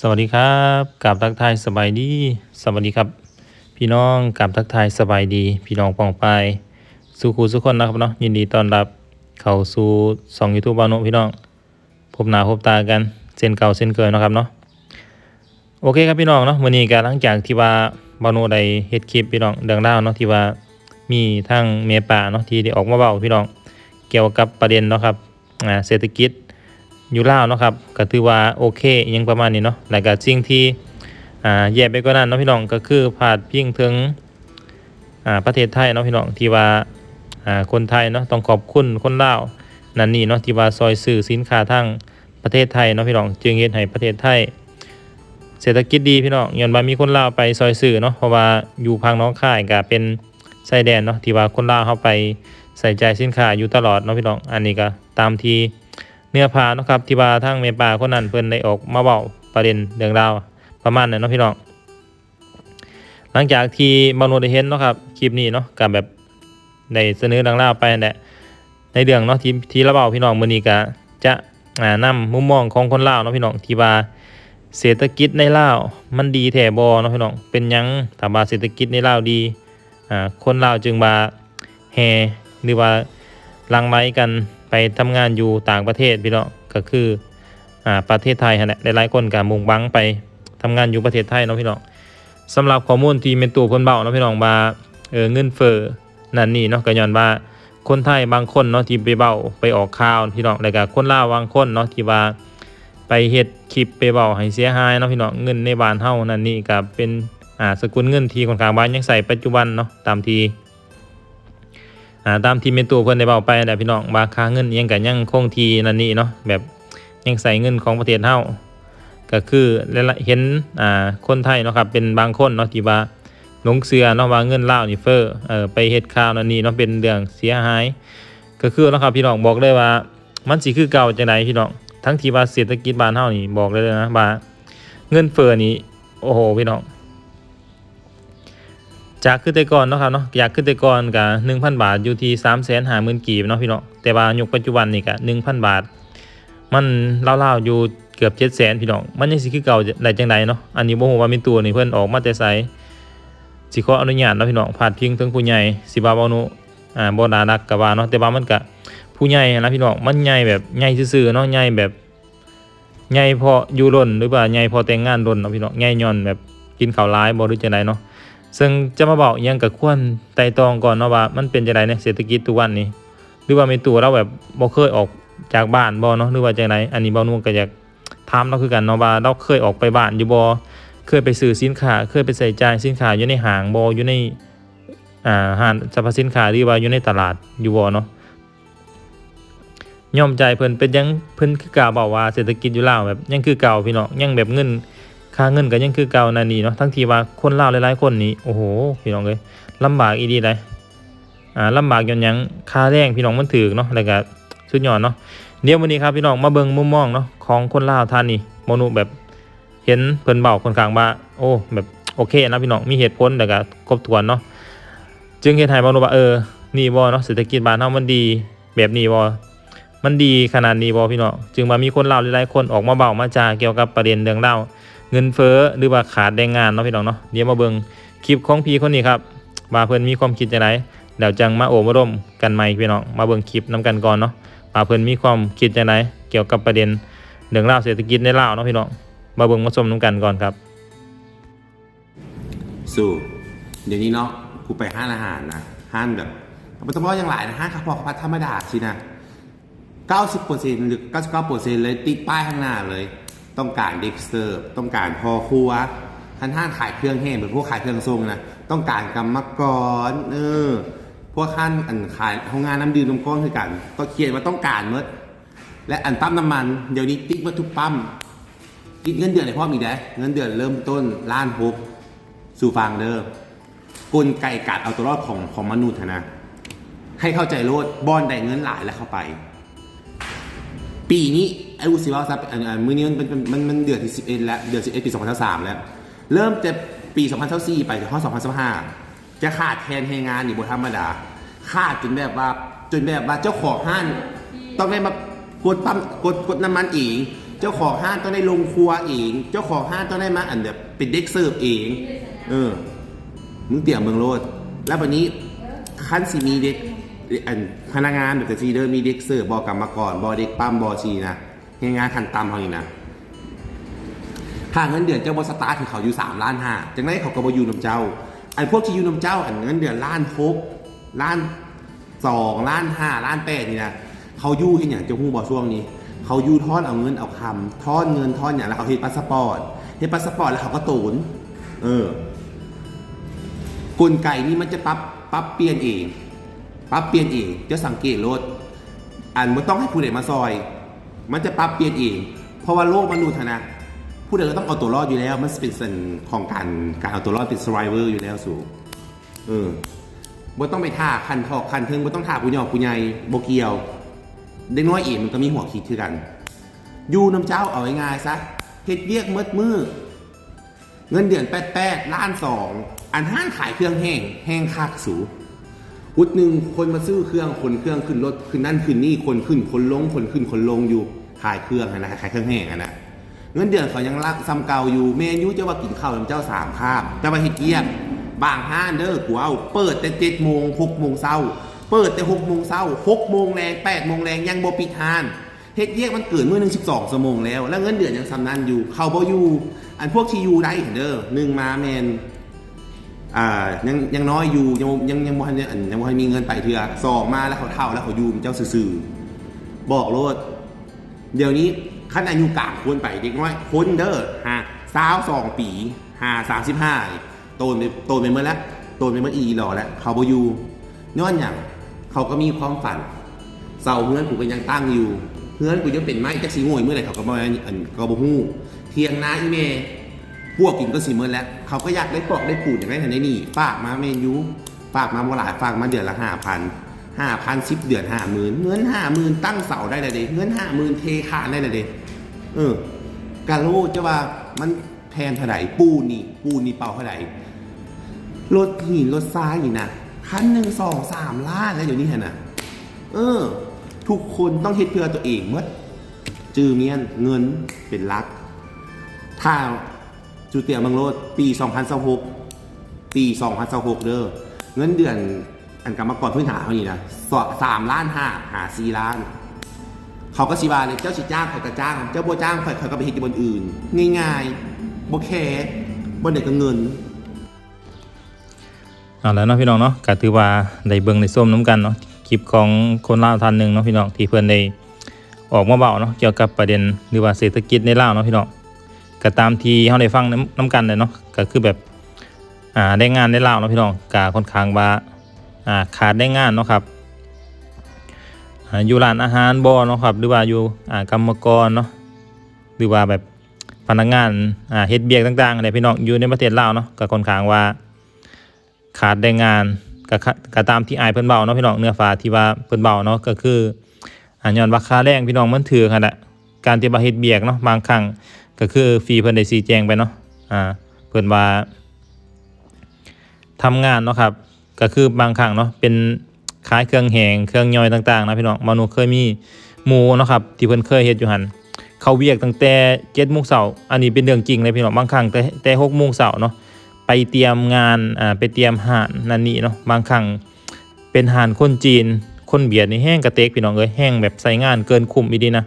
สวัสดีครับกับทักทายสบายดี สวัสดีครับ พี่น้องกับทักทายสบายดี พี่น้องปองไปสู่ครูสุกคนนะครับเนาะยินดีต้อนรับเข้าสู่สองยูทูบบานุพี่น้องพบหน้าพบตากันเส้นเก่าเส้นเกินนะครับเนาะโอเคครับพี่น้องเนาะวันนี้ก็หลังจากที่ว่าบานุได้เฮ็ดคลิปพี่น้องเรื่องราวเนาะที่ว่ามีทางเมป่าเนาะที่ได้ออกมาเว้าพี่น้องเกี่ยวกับประเด็นเนาะครับอ่าเศรษฐกิจ อยู่ลาวเนาะครับก็ถือว่าโอเคอยังประมาณนี้เนาะแล้วก็สิ่งที่อ่าแย่ไปกว่านั้นเนาะพี่น้องก็คือพาดพิงถึงอ่าประเทศไทยเนาะพี่น้องที่ว่าอ่าคนไทยเนาะต้องขอบคุณคนลาวนั่นนี่เนาะที่ว่าซอยซื้อสินค้าทางประเทศไทยเนาะพี่น้องจึงเฮ็ดให้ประเทศไทย เศรษฐกิจดีพี่น้องย้อนว่ามีคนลาวไปซอยซื้อเนาะเพราะว่าอยู่พังน้องค่ายก็เป็นชายแดนเนาะที่ว่าคนลาวเข้าไปใส่ใจสินค้าอยู่ตลอดเนาะพี่น้องอันนี้ก็ตามที่ เนื้อผ้านะครับที่ว่าทางเมปาคนนั้นเพิ่นได้ออกมาเว้าประเด็นเรื่องราวประมาณนั้นเนาะพี่น้องหลังจากที่บางโนได้เห็นเนาะครับคลิปนี้เนาะกับแบบได้เสนอเรื่าไปนั่นแหละในเรื่องเนาะที่ที่ราเว้าพี่น้องมื้อนี้ก็จะอ่านำมุมมองของคนลาวเนาะพี่น้องที่ว่าเศรษฐกิจในลาวมันดีแท้บ่เนาะพี่น้องเป็นหยังถ้าว่าเศรษฐกิจในลาวดีอ่าคนลาวจึงว่าแห่หรือว่าลังไหลกัน ทำงานอยู่ต่างประเทศพี่น้องก็คืออ่าประเทศไทยฮะแหละหลายๆคนก็มุ่งหวังไปทำงานอยู่ประเทศไทยเนาะพี่น้องสำหรับข้อมูลที่เป็นตัวเพิ่นเบาเนาะพี่น้องว่าเออเงินเฟ้อนั่นนี่เนาะก็ย้อนว่าคนไทยบางคนเนาะที่ไปเบ้าไปออกข่าวพี่น้องแล้วก็คนลาวบางคนเนาะที่ว่าไปเฮ็ดคลิปไปเบ้าให้เสียหายเนาะพี่น้องเงินในบ้านเฮานั่นนี่ก็เป็นอ่าสกุลเงินที่ค่อนข้างบ้านยังใส่ปัจจุบันเนาะตามที่ อ่าตามที่เมนตัวเพิ่อนได้เบาไปนั่พี่น้องบาค่าเงินยังกันยังคงทีนั่นนี่เนาะแบบยังใส่เงินของประเทศเฮาก็คือเห็นอ่าคนไทยเนาะครับเป็นบางคนเนาะที่ว่าหลงเสือเนาะว่าเงินลานี่เฟ้อเออไปเฮ็ดข่าวนั่นนี่เนาะเป็นเรื่องเสียหาย ก็คือเนาะครับพี่น้องบอกเลยว่ามันสิคือเก่าจังไดพี่น้องทั้งที่ว่าเศรษฐกิจบ้านเฮานี่บอกเลยนะว่าเงินเฟอ้อนี่โอ้โหพี่น้อง จากขึ้นแต่ก่อนเนาะครับเนาะอยากขึ้นแต่ก่อนกับหนึ่งพันบาทอยู่ที่สามแสนห้าหมื่นกีบเนาะพี่เนาะแต่ว่ายุคปัจจุบันนี่กะหนึ่งพันบาท มันเล่าๆอยู่เกือบเจ็ดแสนพี่น้องมันยังสิคือเก่าได้จังใดเนาะอันนี้บ่ฮู้ว่ามีตัวนี่เพิ่นออกมาแต่ไสสิขออนุญาตเนาะพี่น้องพาดพิงถึงผู้ใหญ่สิบาบ่นุอ่าบ่นารักก็ว่าเนาะแต่ว่ามันก็ผู้ใหญ่นะพี่น้องมันใหญ่แบบใหญ่ซื่อๆเนาะใหญ่แบบใหญ่พออยู่ร่นหรือว่าใหญ่พอแต่งงานร่นเนาะพี่น้องใหญ่ย้อนแบบกินข้าวหลายบ่หรือจังใดเนาะ ซึ่งจะมาบอกยังกับควรไต่ตองก่อนเนาะว่ามันเป็นจังไดในเศรษฐกิจทุกวันนี้ หรือว่ามีตัวเราแบบบ่เคยออกจากบ้านบ่เนาะหรือว่าจังไดอันนี้บ่นุ่งก็อยากถามเราคือกันเนาะว่าเราเคยออกไปบ้านอยู่บ่เคยไปซื้อสินค้าเคยไปใส่ใจายสินค้าอยู่ในห้างบ่อยู่ในอ่าห้างสรรพสินค้าหรือว่าอยู่ในตลาดอยู่บ่เนาะยอมใจเพิ่นเป็นยังเพิ่นคือกล่าวบอกว่าเศรษฐกิจอยู่ลาวแบบยังคือเก่าพี่น้องยังแบบเงิน ค่าเงินก็ยังคือเก่านั่นนี่เนาะทั้งที่ว่าคนลาวหลายๆคนนี่โอ้โหพี่น้องเอ้ยลำบากอีดีเลยอ่าลำบากย้อนยังค่าแรงพี่น้องมันถูกเนาะแล้วก็สุดยอดเนาะเดี๋ยววันนี้ครับพี่น้องมาเบิ่งมุมมองเนาะของคนลาวท่านนี่โมนุแบบเห็นเพิ่นเบาคนข้างว่าโอ้แบบโอเคนะพี่น้องมีเหตุผลแล้วก็ครบถ้วนเนาะจึงเฮ็ดให้โมนุว่าเออนี่บ่เนาะเศรษฐกิจบ้านเฮามันดีแบบนี้บ่มันดีขนาดนี้บ่พี่น้องจึงมามีคนลาวหลายๆคนออกมาเบามาจาเกี่ยวกับประเด็นเรื่องเล่า เงินเฟ้อหรือว่าขาดแรงงานเนาะพี่น้องเนาะเดี๋ยวมาเบิ่งคลิปของพี่คนนี้ครับว่าเพิ่นมีความคิดจังไดเดี๋ยวจังมาโอบมาร่มกันใหม่พี่น้องมาเบิ่งคลิปนํกันก่อนเนาะว่าเพิ่นมีความคิดจังไดเกี่ยวกับประเด็นเรื่องราวเศรษฐกิจในลาวเนาะพี่น้องมาเบิ่งมาชมนํกันก่อนครับ สู่เดี๋ยวนี้เนาะกูไปห้านอาหารนะห้านแบบมันต้องว่าอย่างหลายนะห้านข้าวพอข้าวผัดธรรมดาสินะ90%หรือ99%เลยติดป้ายข้างหน้าเลย ต้องการเด็กเสิร์ฟต้องการพอครัวท่านห้านขายเครื่องแห้งเหมือนพวกขายเครื่องทรงนะต้องการกรรมกรเออพวกท่านอันขายโรงงานน้ำดื่มน้ำก้อนคือกันก็เขียนว่าต้องการเมื่อและอันปั๊มน้ำมันเดี๋ยวนี้ติ๊กมาทุกปั๊มติ๊กเงินเดือนในพ่อมีได้เงินเดือนเริ่มต้นล้านหกสู่ฟังเด้อกลไกการเอาตัวรอดของของมนุษย์นะให้เข้าใจโลดบอนได้เงินหลายแล้วเข้าไป ปีนี้ ไอ้อุสิว่าซับอันอันมือนี้มันมันมันมันเดือนที่11แล้วเดือน11ปี2023แล้ว เริ่มจะปี2024ไปถึงข้อ2025จะขาดแคลนแรงงานนี่บธรรมดาขาดจนแบบว่าจนแบบว่าเจ้าของห้างต้องได้มากดปั๊มกดกดน้ำมันอีกเจ้าของห้างต้องได้ลงครัวเองเจ้าของห้างต้องได้มาอันแบบเป็นเด็กเสิร์ฟเอง เออมึงเตี่ยเมืองโลด แล้ววันนี้ขั้นสีมีเด็กอันพนักงานแบบแต่ซีเดอร์มีเด็กเสิร์ฟบอกกรรมกรบอเด็กปั้มบอชีนะ งานขันต่ำเขานี่นะค่าเงินเดือนเจ้าบอสตาร์ที่เขาอยู่สามล้านห้าจากนั้นเขาก็บอยูนำเจ้า อันพวกที่อยูนำเจ้า อันเงินเดือนล้านหกล้านสองล้านห้าล้านแปดนี่นะเขายู่เห็นอย่างเจ้าหู้บอช่วงนี้ เขายู่ทอนเอาเงินเอาคำทอนเงินทอนอย่างแล้วเขาเฮ็ดพาสปอร์ตเฮ็ดพาสปอร์ตแล้วเขาก็ตูนเออกลไกนี้มันจะปรับปรับเปลี่ยนเองปรับเปลี่ยนเองจะสังเกตรถอันไม่ต้องให้ผู้ใดมาซอย มันจะปรับเปลี่ยนเองเพราะว่าโลกมนุษย์นะผู้ใดก็ต้องเอาตัวรอดอยู่แล้ว มันเป็นส่วนของการการเอาตัวรอดเป็น survivor อยู่แล้วสูเออบ่ต้องไปท่าคันทอกคันเทิงบ่ต้องท่าผู้ยอกผู้ใหญ่บ่เกี่ยวเด็กน้อยเองมันก็มีหัวคิดคือกัน อยู่น้ำเจ้าเอาง่ายๆซะเฮ็ดเวียกมืดมือเงินเดือนแปดแปดล้านสองอันห้างขายเครื่องแห้งแห้งคักสู อุดหนึ่งคนมาซื้อเครื่องคนเครื่องขึ้นรถขึ้นนั่นขึ้นนี่คนขึ้นคนลงคนขึ้นคนลงอยู่ขายเครื่องอะนะขายเครื่องแห้งนะเงินเดือนเขายังรักซ้ำเก่าอยู่เมนูจะว่ากินข้าวเจ้าสามคาบจะมาเฮ็ดเกียบางห้านเด้อกูเอาเปิดแต่เจ็ดโมงหกโมงเช้าเปิดแต่หกโมงเช้าหกโมงแรงแปดโมงแรงยังบ่ปิดทานเฮ็ดเยียกมันเกิดเมื่อหนึ่งสิบสองชั่วโมงแล้ว แล้วเงินเดือนยังสำนันอยู่ เขาบ่อยู่ อันพวกที่อยู่ได้เด้อหนึ่งมาแมน อ่ายังยังน้อยอยู่ยังยังยังบ่ทันได้อันยังบ่ทันมีเงินไปเถื่อสองมาแล้วเขาเท่าแล้วเขายู่เจ้าซื่อๆบอกโลดเดี๋ยวนี้ขั้นอายุกลางควรไปเด็กน้อยคนเด้อฮะสาวสองปีห้าสามสิบห้าโตนไปโตนไปเมื่อแล้วโตนไปเมื่ออีหล่อแล้วเขาบ่อยู่ย้อนอย่างเขาก็มีความฝันเสาเฮือนกูก็ยังตั้งอยู่เฮือนกูยังเป็นไม้จักสีงวยเมื่อไหร่เขาก็บ่อันอันก็บ่ฮู้เทียงนาอีเม พวกกินก็สิเมื่อแล้ว เขาก็อยากได้ปลอกได้ปูดอย่างไรทันได้นี่ฝากมาเมนูฝากมาบ่หลายฝากมาเดือนละห้าพันห้าพันสิบเดือนห้าหมื่นเงินห้าหมื่นตั้งเสาได้เลยเด้เงินห้าหมื่นเทคานได้เลยเด้เออกาโลจะว่ามันแพงเท่าไหร่ปูนี่ปูนี่เป่าเท่าไหร่รถหินรถทรายนี่นะคันหนึ่งสองสามล้านแล้วเดี๋ยวนี้เห็นน่ะเออ ทุกคนต้องเฮ็ดเพื่อตัวเองเมื่อจือเมียนเงินเป็นหลัก ถ้า จูเตียมังโรดปี2026ปี2026เด้อเงินเดือนอันกรรมกรพื้นฐานเขานี่นะสามล้านห้าหาสี่ล้าน เขาก็สิบาเลยเจ้าสิจ้างใครก็จ้าง เจ้าบ่จ้างใครเขาก็ไปเฮ็ดบนอื่น ง่ายๆบ่แค่บ่ได้ก็เงินเอาแล้วเนาะพี่น้องเนาะก็ถือว่าได้เบิ่งได้ส้มน้ำกันเนาะคลิปของคนลาวท่านหนึ่งเนาะพี่น้องที่เพิ่นได้ออกมาเบาเนาะเกี่ยวกับประเด็นหรือว่าเศรษฐกิจในลาวเนาะพี่น้อง ก็ตามทีเฮาได้ฟังน้ำน้ำกันเลยเนาะก็คือแบบอ่าได้งานในลาวเนาะพี่น้องก็ค่อนข้างว่าอ่าขาดได้งานเนาะครับอยู่ร้านอาหารบ่เนาะครับ หรือว่าอยู่อ่ากรรมกรเนาะหรือว่าแบบพนักงานอ่าเฮ็ดเบียกต่างๆอะไรพี่น้องอยู่ในประเทศลาวเนาะก็ค่อนข้างว่าขาดแรงงานก็ก็ตามที่อายเพิ่นเบาเนาะพี่น้องเนื้อฟ้าที่ว่าเพิ่นเบาเนาะก็คืออ่าย้อนว่าค่าแรงพี่น้องมันถือขนาดการที่ว่าเฮ็ดเบียกเนาะบางครั้ง ก็คือฟรีเพิ่นได้ชี้แจงไปเนาะอ่าเพิ่นว่าทำงานเนาะครับ ก็คือบางครั้งเนาะเป็นขายเครื่องแหงเครื่องย่อยต่างๆนะพี่น้องมนุษย์เคยมีหมูเนาะครับที่เพิ่นเคยเฮ็ดอยู่หันเขาเวียกตั้งแต่7:00นเช้าอันนี้เป็นเรื่องจริงเลยพี่น้องบางครั้งแต่แต่6:00นเช้าเนาะไปเตรียมงานอ่าไปเตรียมหานนั่นนี่เนาะบางครั้งเป็นหานคนจีน คนเบียดนี่แห้งกระเตกพี่น้องเอ้ยแห้งแบบใส่งานเกินคุ้มอีดีนะ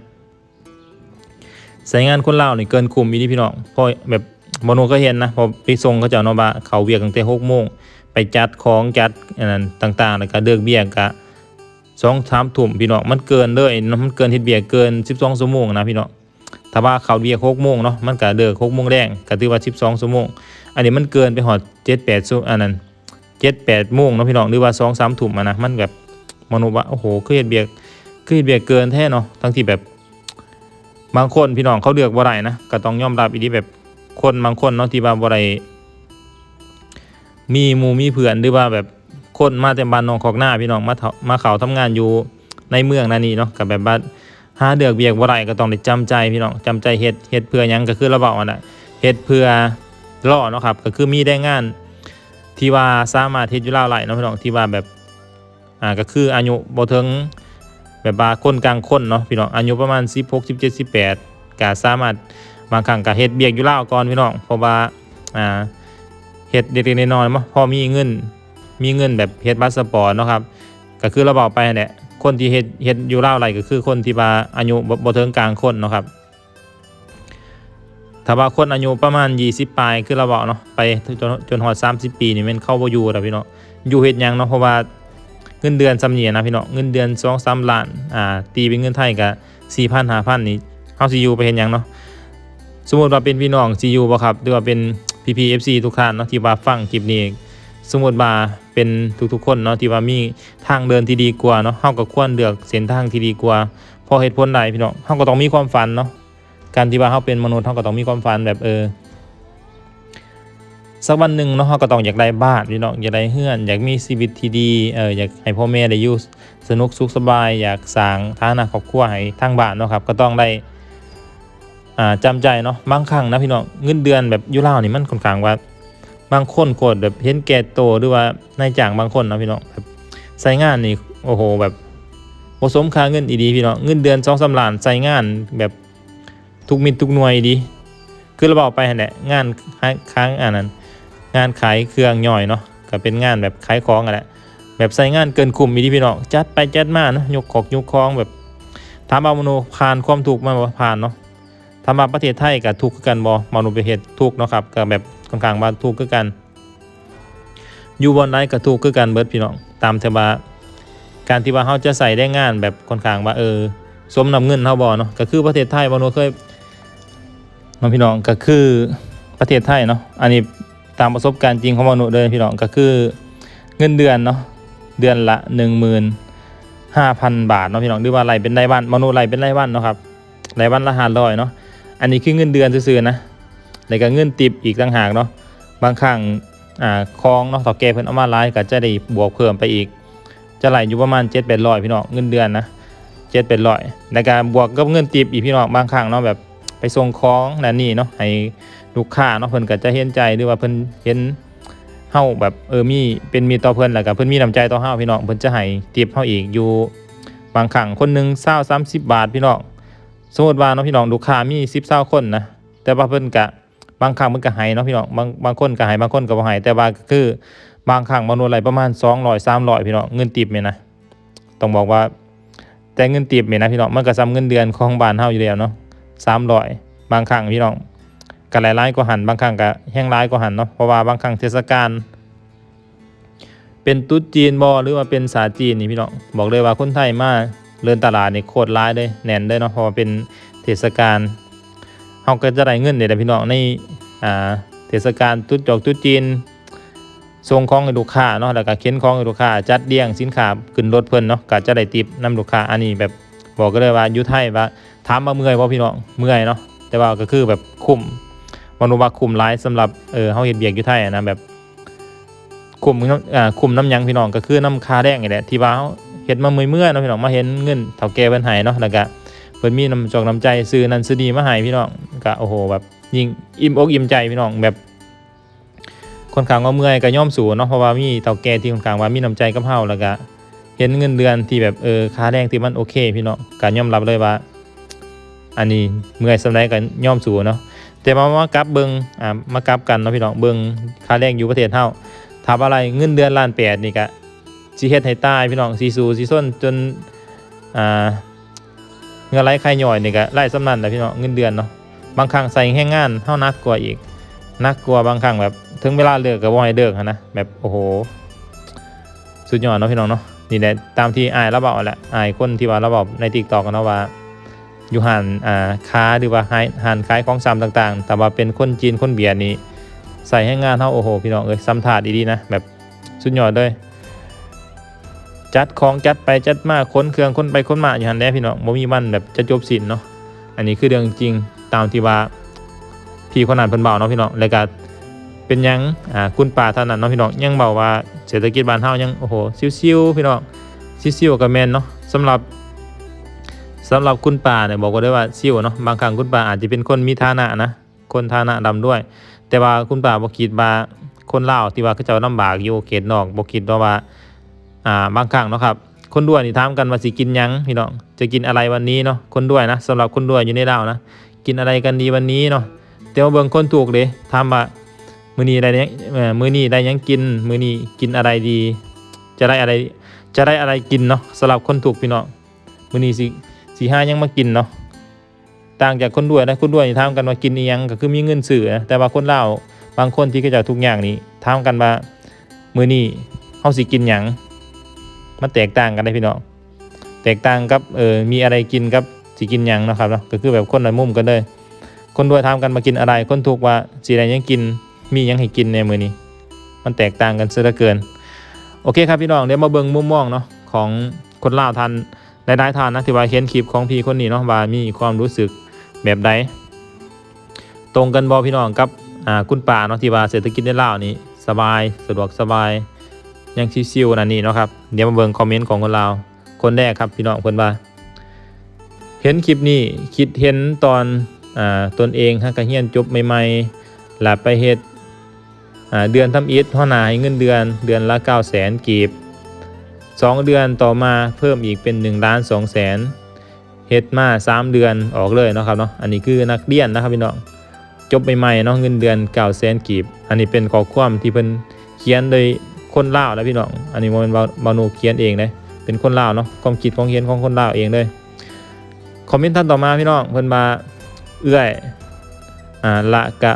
ใส่งานคนลาวนี่เกินคุมอีดีพี่น้องเพอแบบมโนก็เห็นนะพอไปส่งเขาเจ้าเนาะบาเขาเวียกตั้งแต่หกโมงไปจัดของจัดอันนั้นต่างๆแล้วก็เดิกเบียกกะสองสามทุ่มพี่น้องมันเกินเลยมันเกินเฮ็ดเบียเกิน12ชั่วโมงนะพี่น้องถ้าว่าเขาเบียกหกโมงเนาะมันก็เดิกหกโมงแรงก็ถือว่า12ชั่วโมงอันนี้มันเกินไปหอดเจ็ดแปดชั่วอันนั้นเจ็ดแปดโมงเนาะพี่น้องหรือว่าสองสามทุ่มนะมันแบบมนุษย์ว่าโอ้โหเครียดเบียกเครียดเบียกเกินแท้เนาะทั้งที่แบบ บางคนพี่น้องเขาเลือกบ่ได้นะก็ต้องยอมรับอีดีแบบคนบางคนเนาะที่ว่าบ่ได้มีหมู่มีเพื่อนหรือว่าแบบคนมาแต่บ้านนองขอกหน้าพี่น้องมาเถามาเขาทำงานอยู่ในเมืองนั่นนี่เนาะกับแบบว่าหาเดือกเบียกบ่ได้ก็ต้องได้จำใจพี่น้องจำใจเฮ็ดเฮ็ดเพื่อหยังก็คือระเบาอันน่ะเฮ็ดเพื่อล่อเนาะครับก็คือมีได้งานที่ว่าสามารถเฮ็ดอยู่ลาวไหลเนาะพี่น้องที่ว่าแบบอ่าก็คืออายุบ่ถึง แบบว่าคนกลางคนเนาะพี่น้องอายุประมาณ 16 17 18ก็สามารถบางครั้งก็เฮ็ดเบียกอยู่ลาวก่อนพี่น้องเพราะว่าอ่าเฮ็ดเด็กๆน้อยๆมาพอมีเงินมีเงินแบบเฮ็ดพาสปอร์ตเนาะครับก็คือเราบอกไปนั่นแหละคนที่เฮ็ดเฮ็ดอยู่ลาวไรก็คือคนที่ว่าอายุบ่ถึงกลางคนเนาะครับถ้าว่าคนอายุประมาณ 20ปลายคือเราบอกเนาะไปจนจนฮอด30 ปีนี่แม่นเข้าบ่อยู่แล้วพี่น้องอยู่เฮ็ดหยังเนาะเพราะว่า เงินเดือนซ้ำเนี้นะพี่น้องเงินเดือน2-3ล้านอ่าตีเป็นเงินไทยก็4,000 5,000นี่เฮาสิอยู่ไปเฮ็ดหยังเนาะสมมุติว่าเป็นพี่น้องสิอยู่บ่ครับหรือว่าเป็น PPFC ทุกท่านเนาะที่ว่าฟังคลิปนี้สมมุติว่าเป็นทุกๆคนเนาะที่ว่ามีทางเดินที่ดีกว่าเนาะเฮาก็ควรเลือกเส้นทางที่ดีกว่าพราะเหตุผลใดพี่น้องเฮาก็ต้องมีความฝันเนาะการที่ว่าเขาเป็นมนุษย์เขาก็ต้องมีความฝันแบบเออ สักวันหนึ่งเนาะเขาก็ต้องอยากได้บ้านพี่น้องอยากได้เฮือน อยากมีชีวิตที่ดีเอออยากให้พ่อแม่ได้อยู่สนุกสุขสบาย อยากสร้างฐานะครอบครัวให้ทางบ้านเนาะครับก็ต้องได้อ่าจำใจเนาะบางครั้งนะพี่น้องเงินเดือนแบบยุล่าวนี่มันค่อนข้างว่า บางคนกรธแบบเห็นแก่โตวหรือว่านายจ้างบางคนเนาะพี่น้องแบบใส่งานนี่โอ้โหแบบผสมค่าเงินอีดีพี่น้องเงินเดือนสองสามล้านใส่งานแบบทุกมิตรทุกหน่วยดีคือเราบอกไปแหละงานค้างอันนั้น งานขายเครื่องย่อยเนาะก็เป็นงานแบบขายของกันแหละแบบใส่งานเกินคุมมีที่พี่น้องจัดไปจัดมาเนาะยกขอกยกคลองแบบถามเอามโนผ่านความถูกมาบ่ผ่านเนาะถามว่าประเทศไทยกับทุกข์คือกันบ่มโนประเทศทุกเนาะครับก็แบบค่อนข้างว่าทุกข์คือกัน อยู่บนใดก็ทุกข์คือกันเบิดพี่น้องตามแต่ว่าการที่ว่าเฮาจะใส่ได้งานแบบค่อนข้างว่าเออสมนำเงินเท่าบ่เนาะก็คือประเทศไทยบ่หนูเคยน้องพี่น้องก็คือประเทศไทยเนาะอันนี้ ตามประสบการณ์จริงของมนุษย์เลยพี่น้องก็คือเงินเดือนเนาะเดือนละ 15,000 บาทเนาะพี่น้องหรือว่าไรเป็นรายวันมนุษย์ไรเป็นรายวันเนาะครับรายวันละ500เนาะอันนี้คือเงินเดือนซื่อๆนะแล้วก็เงินติปอีกต่างหากเนาะบางครั้งอ่าคลองเนาะต่อแกเพิ่นเอามาหลายก็จะได้บวกเพิ่มไปอีก จะไหลอยู่ประมาณ7-800พี่น้องเงินเดือนนะเจ็ดเป็นร้อยในการบวกกับเงินติปอีกพี่น้องบางครั้งเนาะแบบ ไปส่งของนั่นนี่เนาะให้ลูกค้าเนาะเพิ่นก็จะเห็นใจหรือว่าเพิ่นเห็นเฮาแบบเออมีเป็นมีต่อเพิ่นแล้วก็เพิ่นมีน้ำใจต่อเฮาพี่น้องเพิ่นจะให้ติปเฮาอีกอยู่บางครั้งคนหนึง20 30บาทพี่น้องสมมุติว่าเนาะพี่น้องลูกค้ามี10 20คนนะแต่ว่าเพิ่นก็บางครั้งเพิ่นก็ให้เนาะพี่น้องบางบางคนก็ให้บางคนก็บ่ให้แต่ว่าคือบางครั้งบางนวนไหลประมาณ200 300พี่น้องเงินติปเนี่ยนะต้องบอกว่าแต่เงินตีบเนี่ยนะพี่น้องมันก็ซ้ำเงินเดือนของบ้านเฮาอยู่แล้วเนาะ สามร้อยบางครั้งพี่น้องก็หลายร้ายก็หันบางครั้งก็แห้งร้ายก็หันเนาะเพราะว่าบางครั้งเทศกาลเป็นตุ๊ดจีนบอหรือว่าเป็นสาจีนนี่พี่น้องบอกเลยว่าคนไทยมาเดินตลาดนี่โคตรร้ายเลยแน่นเลยเนาะเพราะว่าเป็นเทศกาลเฮาก็จะได้เงินเนี่ยแหละพี่น้องในอ่าเทศกาลตุ๊ดจอกตุ๊ดจีนส่งของให้ลูกค้าเนาะแล้วก็เข็นของให้ลูกค้าจัดเรียงสินค้าขึ้นรถเพิ่นเนาะก็จะได้ติปนำลูกค้าอันนี้แบบ บอกก็เลยว่าอยู่ไทยว่าถามมาเมื่อยบ่พี่น้องเมื่อยเนาะแต่ว่าก็คือแบบคุ้มมนุว่าคุ้มหลายสำหรับเออเฮาเฮ็ดเบียกอยู่ไทยนะแบบคุ้มอ่าคุ้มน้ำหยังพี่น้องก็คือน้ำคาแรงนี่แหละที่ว่าเฮาเฮ็ดมาเมื่อยๆเนาะพี่น้องมาเห็นเงินเฒ่าแก่เพิ่นให้เนาะแล้วก็เพิ่นมีน้ำจอกน้ำใจซื้อนันซื้อนี่มาให้พี่น้องก็โอ้โหแบบยิ่งอิ่มอกอิ่มใจพี่น้องแบบค่อนข้างว่าเมื่อยก็ย่อมสูเนาะเพราะว่ามีเต่าแก่ที่ค่อนข้างว่ามีน้ำใจกับเฮาแล้วก็ เห็นเงินเดือนที่แบบเออค่าแรงที่มันโอเค พี่น้องก็ยอมรับเลยว่า อันนี้เมื่อยสำหรับก็ย่อมสูเนาะแต่มามากลับเบิงอ่ามากลับกันเนาะพี่น้องเบิงค่าแรงอยู่ประเทศเฮาถามอะไรเงินเดือนล้านแปดนี่ก็สิเฮ็ดให้ตายพี่น้องสิสู้สิส้นจนอ่าเงินไหลใครย่อยนี่ก็ไล่สำนันแหละพี่น้องเงินเดือนเนาะบางครั้งใส่แห้งงานเฮานักกว่าอีกนักกลัวาบางครั้งแบบถึงเวลาเลิกก็บ่ให้เลิกหั้นนะแบบโอ้โหสุดยอดเนาะพี่น้องเนาะ นี่แหละตามที่อายราบอกแหละอายคนที่ว่าราบอกใน TikTok กันเนาะว่าอยู่หันอ่าค้าหรือว่าหหันขายของซ้ำต่างๆ แต่ว่าเป็นคนจีนคนเบียดนี่ใส่ให้งานเฮาโอ้โหพี่น้องเอ้ยซ้ำถาดดีๆนะแบบสุดยอดเลยจัดของจัดไปจัดมาค้นเครื่องค้นไปค้นมาอยู่หันแหล้พี่น้องบ่มีมันแบบจะจบสิ้นเนาะอันนี้คือเรื่องจริงตามที่ว่าพี่คนนั้นเพิ่นเบาเนาะพี่น้องแล้วก็ เป็นยังอ่าคุณป้าท่านนั้นเนาะพี่น้องยังเบาว่าเศรษฐกิจบ้านเฮายังโอ้โหซิวๆพี่น้องซิวๆก็แม่นเนาะสำหรับสำหรับคุณป้าเนี่ยบอกว่าได้ว่าซิวเนาะบางครั้งคุณป้าอาจจะเป็นคนมีฐานะนะคนฐานะดำด้วย แต่ว่าคุณป้าบ่คิดว่าคนลาวที่ว่าเขาเจ้าลำบากอยู่เขตนอกบ่คิดว่าว่าอ่าบางครั้งเนาะครับคนด้วยนี่ถามกันว่าสิกินยังพี่น้องจะกินอะไรวันนี้เนาะคนด้วยนะสำหรับคนด้วยอยู่ในลาวนะกินอะไรกันดีวันนี้เนาะแต่ว่าเบิ่งคนถูกเด้ถามว่า มื้อนี้ได้ยังมื้อนี้ได้ยังกิน มื้อนี้กินอะไรดี จะได้อะไร จะได้อะไรกินเนาะสำหรับคนถูกพี่น้องมื้อนี้สิสิหายังมากินเนาะต่างจากคนรวยนะคนรวยนี่ถามกันว่ากินอียังก็คือมีเงินซื้อนะแต่ว่าคนเล่าบางคนที่เขาจ้าทุกอย่างนี่ถามกันว่ามื้อนี้เฮาสิกินหยังมันแตกต่างกันได้พี่น้องแตกต่างกับเออมีอะไรกินกับสิกินหยังนะครับเนาะก็คือแบบคนละมุมกันเลย คนรวยถามกันมากินอะไรคนถูกว่าสิได้หยังกิน มียังให้กินในมือนี้ มันแตกต่างกันเสียเหลือเกิน โอเคครับพี่น้องเดี๋ยวมาเบิ่งมุมมองเนาะของคนล่าทันหลายๆท่านนะที่ว่าเห็นคลิปของพี่คนนี้เนาะว่ามีความรู้สึกแบบใดตรงกันบ่พี่น้องกับอ่าคุณป่าเนาะที่ว่าเศรษฐกิจในลาวนี่สบายสะดวกสบายยังชิวๆนั่นนี่เนาะครับเดี๋ยวมาเบิ่งคอมเมนต์ของคนลาวคนแรกครับพี่น้องเพิ่นว่า เห็นคลิปนี้คิดเห็นตอนอ่าตนเองฮะก็เฮียนจบใหม่ๆหลับไปเฮ็ด เดือนทำอิฐหัวหน้าให้เงินเดือนเดือนละ9 0 0 0 0 0กีบ2 เดือนต่อมาเพิ่มอีกเป็น1ล้าน2แสนเฮ็ดมา 3 เดือนออกเลยเนาะครับเนาะอันนี้คือนักเรียนนะครับพี่น้องจบใหม่ๆเนาะเงินเดือน9 0 0 0 0 0กีบ อันนี้เป็นข้อความที่เพิ่นเขียนโดยคนลาวนะพี่น้องอันนี้บ่แมันบาโนเขียนเองเลยเป็นคนลาวเนาะความคิดของเขียนของคนลาวเองเลยคอมเมนต์ท่านต่อมาพี่น้องเพิ่นมาเอื้อยอ่าละกะ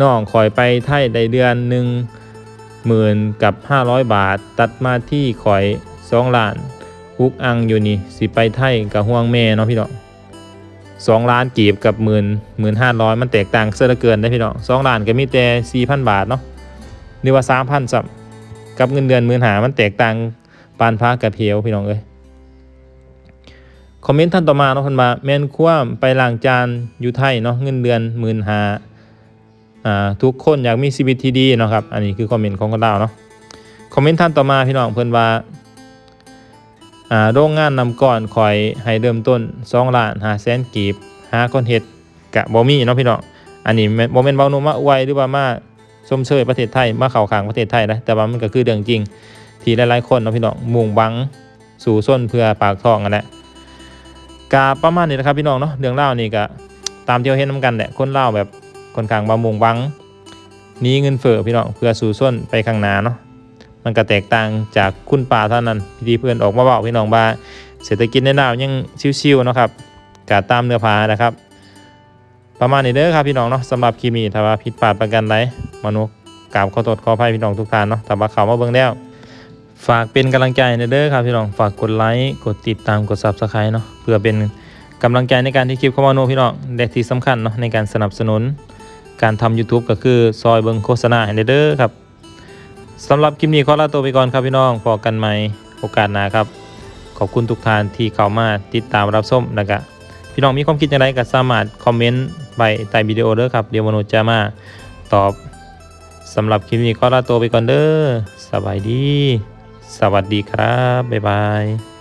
น้องคอยไปไทยได้เดือนหนึ่งหมื่นกับห้าร้อยบาท ตัดมาที่คอยสองล้านคุกอังอยู่นี่สิไปไทยกับห่วงแม่เนาะพี่น้องสองล้านกีบกับหมื่นหมื่นห้าร้อยมันแตกต่างเสียเหลือเกินได้พี่น้องสองล้านก็มีแต่สี่พันบาทเนาะหรือว่าสามพันสับกับเงินเดือนหมื่นหามันแตกต่างปานพากับเพียวพี่น้องเอ้ยคอมเมนต์ท่านต่อมาเนาะเพันมาแม่นคว่ำไปล้างจานอยู่ไทยเนาะเงินเดือนหมื่นหา ทุกคนอยากมีชีวิตที่ดีเนาะครับ อันนี้คือคอมเมนต์ของคนดาวเนาะ คอมเมนต์ท่านต่อมาพี่น้องเพิ่อนว่าโรงงานนำก่อนคอยให้เริ่มต้น2ล้าน5แสนกีบหาคนเฮ็ดกะบ่มีเนาะพี่น้อง อันนี้แม่นบ่แม่นเว้าโนมาอวยหรือว่ามาชมเชยประเทศไทยมาเข้าข้างประเทศไทยนะแต่ว่ามันก็คือเรื่องจริง ที่หลายๆคนเนาะพี่น้องมุ่งหวังสู่ส้นเพื่อปากท้องกันแหละกะประมาณนี้นะครับพี่น้องเนาะเรื่องเล่านี่ก็ตามที่เราเห็นนํกันแหละคนเล่าแบบ ค่อนข้างบามุงบังหนี้เงินเฟ้อพี่น้องเพื่อสู่ส้นไปข้างหน้าเนาะมันก็แตกต่างจากคุณป่าเท่านั้นที่เพื่อนออกมาบอกพี่น้องว่าเศรษฐกิจในดาวยังชิวๆเนาะครับกาตามเนื้อผ้านะครับ ประมาณนี้เด้อครับพี่น้องเนาะสำหรับคลิปนี้ถ้าว่าผิดพลาดประกันใดมนุษย์กราบขอโทษขออภัยพี่น้องทุกท่านเนาะถ้าว่าเขามาเบิ่งแล้วฝากเป็นกำลังใจในเด้อครับพี่น้องฝากกดไลค์กดติดตามกด Subscribe เนาะเพื่อเป็นกำลังใจในการที่คลิปเข้ามาโนพี่น้องและที่สำคัญเนาะในการสนับสนุน การทำ YouTube ก็คือซอยเบิงโฆษณาให้เด้อครับสำหรับคลิปนี้ขอลาตัวไปก่อนครับพี่น้องพอกันใหม่โอกาสหน้าครับ ขอบคุณทุกท่านที่เข้ามาติดตามรับชมนะกะพี่น้องมีความคิดอย่างไรก็สามารถคอมเมนต์ไปใต้วิดีโอเด้อครับเดี๋ยวมนุษย์จะมาตอบสำหรับคลิปนี้ขอลาตัวไปก่อนเด้อสบายดี สวัสดีครับ บ๊ายบาย